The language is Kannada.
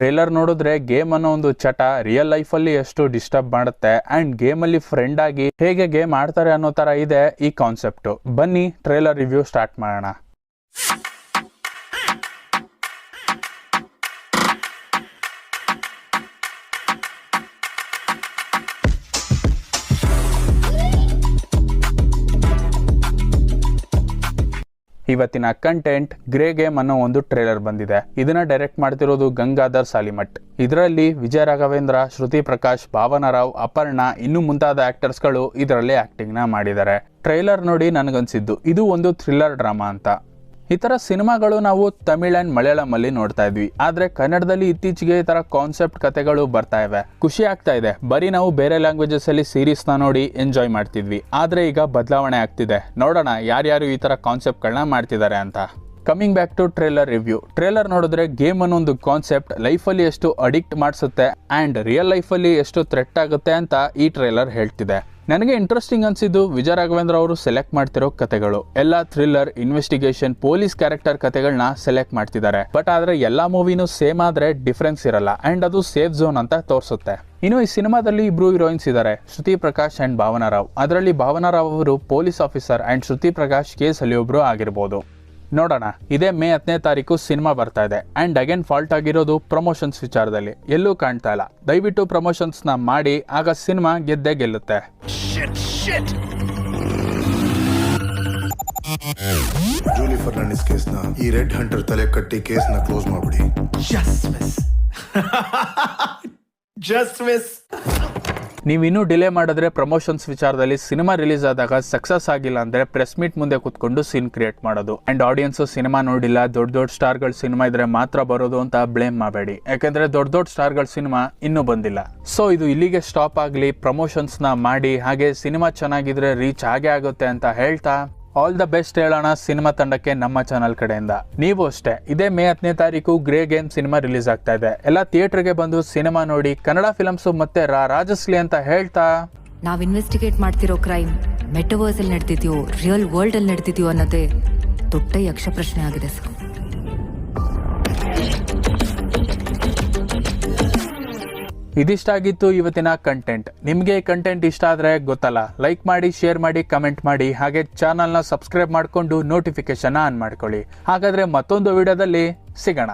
ಟ್ರೇಲರ್ ನೋಡಿದ್ರೆ ಗೇಮ್ ಅನ್ನೋ ಒಂದು ಚಟ ರಿಯಲ್ ಲೈಫ್ ಅಲ್ಲಿ ಎಷ್ಟು ಡಿಸ್ಟರ್ಬ್ ಮಾಡುತ್ತೆ ಅಂಡ್ ಗೇಮ್ ಅಲ್ಲಿ ಫ್ರೆಂಡ್ ಆಗಿ ಹೇಗೆ ಗೇಮ್ ಆಡ್ತಾರೆ ಅನ್ನೋ ತರ ಇದೆ ಈ ಕಾನ್ಸೆಪ್ಟ್ ಬನ್ನಿ ಟ್ರೇಲರ್ ರಿವ್ಯೂ ಸ್ಟಾರ್ಟ್ ಮಾಡೋಣ. ಇವತ್ತಿನ ಕಂಟೆಂಟ್ ಗ್ರೇ ಗೇಮ್ ಅನ್ನೋ ಒಂದು ಟ್ರೇಲರ್ ಬಂದಿದೆ. ಇದನ್ನ ಡೈರೆಕ್ಟ್ ಮಾಡ್ತಿರೋದು ಗಂಗಾಧರ್ ಸಾಲಿಮಠ್. ಇದರಲ್ಲಿ ವಿಜಯ ರಾಘವೇಂದ್ರ, ಶ್ರುತಿ ಪ್ರಕಾಶ್, ಭಾವನಾ ರಾವ್, ಅಪರ್ಣ, ಇನ್ನು ಮುಂತಾದ ಆಕ್ಟರ್ಸ್ಗಳು ಇದರಲ್ಲಿ ಆಕ್ಟಿಂಗ್ನ ಮಾಡಿದ್ದಾರೆ. ಟ್ರೈಲರ್ ನೋಡಿ ನನಗನ್ಸಿದ್ದು, ಇದು ಒಂದು ಥ್ರಿಲ್ಲರ್ ಡ್ರಾಮಾ ಅಂತ. ಈ ಥರ ಸಿನಿಮಾಗಳು ನಾವು ತಮಿಳ್ ಆ್ಯಂಡ್ ಮಲಯಾಳಮಲ್ಲಿ ನೋಡ್ತಾ ಇದ್ವಿ. ಆದರೆ ಕನ್ನಡದಲ್ಲಿ ಇತ್ತೀಚೆಗೆ ಈ ಥರ ಕಾನ್ಸೆಪ್ಟ್ ಕತೆಗಳು ಬರ್ತಾ ಇವೆ. ಖುಷಿ ಆಗ್ತಾ ಇದೆ. ಬರೀ ನಾವು ಬೇರೆ ಲ್ಯಾಂಗ್ವೇಜಸ್ ಅಲ್ಲಿ ಸೀರೀಸ್ ನೋಡಿ ಎಂಜಾಯ್ ಮಾಡ್ತಿದ್ವಿ. ಆದರೆ ಈಗ ಬದಲಾವಣೆ ಆಗ್ತಿದೆ. ನೋಡೋಣ ಯಾರ್ಯಾರು ಈ ಥರ ಕಾನ್ಸೆಪ್ಟ್ಗಳನ್ನ ಮಾಡ್ತಿದ್ದಾರೆ ಅಂತ. Coming back to trailer review trailer ನೋಡಿದ್ರೆ ಗೇಮ್ ಅನ್ನೋ ಒಂದು ಕಾನ್ಸೆಪ್ಟ್ ಲೈಫಲ್ಲಿ ಎಷ್ಟು ಅಡಿಕ್ಟ್ ಮಾಡಿಸುತ್ತೆ ಆ್ಯಂಡ್ ರಿಯಲ್ ಲೈಫಲ್ಲಿ ಎಷ್ಟು ಥ್ರೆಟ್ ಆಗುತ್ತೆ ಅಂತ ಈ ಟ್ರೇಲರ್ ಹೇಳ್ತಿದೆ. ನನಗೆ ಇಂಟ್ರೆಸ್ಟಿಂಗ್ ಅನ್ಸಿದ್ದು ವಿಜಯ ರಾಘವೇಂದ್ರ ಅವರು ಸೆಲೆಕ್ಟ್ ಮಾಡ್ತಿರೋ ಕತೆಗಳು. ಎಲ್ಲ ಥ್ರಿಲ್ಲರ್ ಇನ್ವೆಸ್ಟಿಗೇಷನ್ ಪೊಲೀಸ್ ಕ್ಯಾರೆಕ್ಟರ್ ಕತೆಗಳನ್ನ ಸೆಲೆಕ್ಟ್ ಮಾಡ್ತಿದ್ದಾರೆ. ಬಟ್ ಆದ್ರೆ ಎಲ್ಲಾ ಮೂವಿನೂ ಸೇಮ್ ಆದ್ರೆ ಡಿಫ್ರೆನ್ಸ್ ಇರಲ್ಲ. ಅಂಡ್ ಅದು ಸೇಫ್ ಝೋನ್ ಅಂತ ತೋರಿಸುತ್ತೆ. ಇನ್ನು ಈ ಸಿನಿಮಾದಲ್ಲಿ ಇಬ್ರು ಹೀರೋಯಿನ್ಸ್ ಇದ್ದಾರೆ ಶ್ರುತಿ ಪ್ರಕಾಶ್ ಅಂಡ್ ಭಾವನಾ ರಾವ್. ಅದರಲ್ಲಿ ಭಾವನಾ ರಾವ್ ಅವರು police officer and Shruti Prakash case ಅಲ್ಲಿ ಒಬ್ರು ಆಗಿರ್ಬೋದು. ನೋಡೋಣ. ಇದೇ ಮೇ ಹತ್ತನೇ ತಾರೀಕು ಸಿನಿಮಾ ಬರ್ತಾ ಇದೆ. ಅಂಡ್ ಅಗೇನ್ ಫಾಲ್ಟ್ ಆಗಿರೋದು ಪ್ರಮೋಷನ್ಸ್ ವಿಚಾರದಲ್ಲಿ. ಎಲ್ಲೂ ಕಾಣ್ತಾ ಇಲ್ಲ. ದಯವಿಟ್ಟು ಪ್ರಮೋಷನ್ಸ್ನ ಮಾಡಿ ಆಗ ಸಿನಿಮಾ ಗೆದ್ದೇ ಗೆಲ್ಲುತ್ತೆ. ಜೂಲಿ ಫರ್ನಾಂಡಿಸ್ ಕೇಸ್ನ ಈ ರೆಡ್ ಹಂಟರ್ ತಲೆ ಕಟ್ಟಿ ಕೇಸ್ನ ಕ್ಲೋಸ್ ಮಾಡ್ಬಿಡಿ. Just miss Just miss. ನೀವು ಇನ್ನೂ ಡಿಲೇ ಮಾಡಿದ್ರೆ ಪ್ರಮೋಷನ್ಸ್ ವಿಚಾರದಲ್ಲಿ ಸಿನಿಮಾ ರಿಲೀಸ್ ಆದಾಗ ಸಕ್ಸಸ್ ಆಗಿಲ್ಲ ಅಂದ್ರೆ ಪ್ರೆಸ್ ಮೀಟ್ ಮುಂದೆ ಕೂತ್ಕೊಂಡು ಸೀನ್ ಕ್ರಿಯೇಟ್ ಮಾಡೋದು. ಅಂಡ್ ಆಡಿಯನ್ಸ್ ಸಿನಿಮಾ ನೋಡಿಲ್ಲ, ದೊಡ್ಡ ದೊಡ್ಡ ಸ್ಟಾರ್ಗಳ ಸಿನಿಮಾ ಇದ್ರೆ ಮಾತ್ರ ಬರೋದು ಅಂತ ಬ್ಲೇಮ್ ಮಾಡಬೇಡಿ. ಯಾಕೆಂದರೆ ದೊಡ್ಡ ದೊಡ್ಡ ಸ್ಟಾರ್ಗಳ ಸಿನಿಮಾ ಇನ್ನೂ ಬಂದಿಲ್ಲ. ಸೊ ಇದು ಇಲ್ಲಿಗೆ ಸ್ಟಾಪ್ ಆಗಲಿ ಪ್ರಮೋಷನ್ಸ್ನ ಮಾಡಿ, ಹಾಗೆ ಸಿನಿಮಾ ಚೆನ್ನಾಗಿದ್ರೆ ರೀಚ್ ಆಗೇ ಆಗುತ್ತೆ ಅಂತ ಹೇಳ್ತಾ ಆಲ್ ದ ಬೆಸ್ಟ್ ಹೇಳೋಣ ಸಿನಿಮಾ ತಂಡಕ್ಕೆ ನಮ್ಮ ಚಾನಲ್ ಕಡೆಯಿಂದ. ನೀವು ಅಷ್ಟೇ. ಇದೇ ಮೇ ಹತ್ತನೇ ತಾರೀಕು ಗ್ರೇ ಗೇಮ್ ಸಿನಿಮಾ ರಿಲೀಸ್ ಆಗ್ತಾ ಇದೆ. ಎಲ್ಲ ಥಿಯೇಟರ್ಗೆ ಬಂದು ಸಿನಿಮಾ ನೋಡಿ ಕನ್ನಡ ಫಿಲಮ್ಸ್ ಮತ್ತೆ ರಾಜಸ್ಲಿ ಅಂತ ಹೇಳ್ತಾ? ನಾವ್ ಇನ್ವೆಸ್ಟಿಗೇಟ್ ಮಾಡ್ತಿರೋ ಕ್ರೈಮ್ ಮೆಟವರ್ಸ್ ಅಲ್ಲಿ ನಡೆದಿದ್ಯೋ ರಿಯಲ್ ವರ್ಲ್ಡ್ ಅಲ್ಲಿ ನಡೆದಿದ್ಯೋ ಅನ್ನೋದೇ ದೊಡ್ಡ ಯಕ್ಷ ಪ್ರಶ್ನೆ ಆಗಿದೆ ಸರ್. ಇದಿಷ್ಟಾಗಿತ್ತು ಇವತ್ತಿನ ಕಂಟೆಂಟ್ ನಿಮಗೆ ಕಂಟೆಂಟ್ ಇಷ್ಟ ಆದರೆ ಗೊತ್ತಲ್ಲ ಲೈಕ್ ಮಾಡಿ ಶೇರ್ ಮಾಡಿ ಕಮೆಂಟ್ ಮಾಡಿ, ಹಾಗೆ ಚಾನಲ್ನ ಸಬ್ಸ್ಕ್ರೈಬ್ ಮಾಡಿಕೊಂಡು ನೋಟಿಫಿಕೇಶನ್ ಆನ್ ಮಾಡ್ಕೊಳ್ಳಿ. ಹಾಗಾದರೆ ಮತ್ತೊಂದು ವಿಡಿಯೋದಲ್ಲಿ ಸಿಗೋಣ.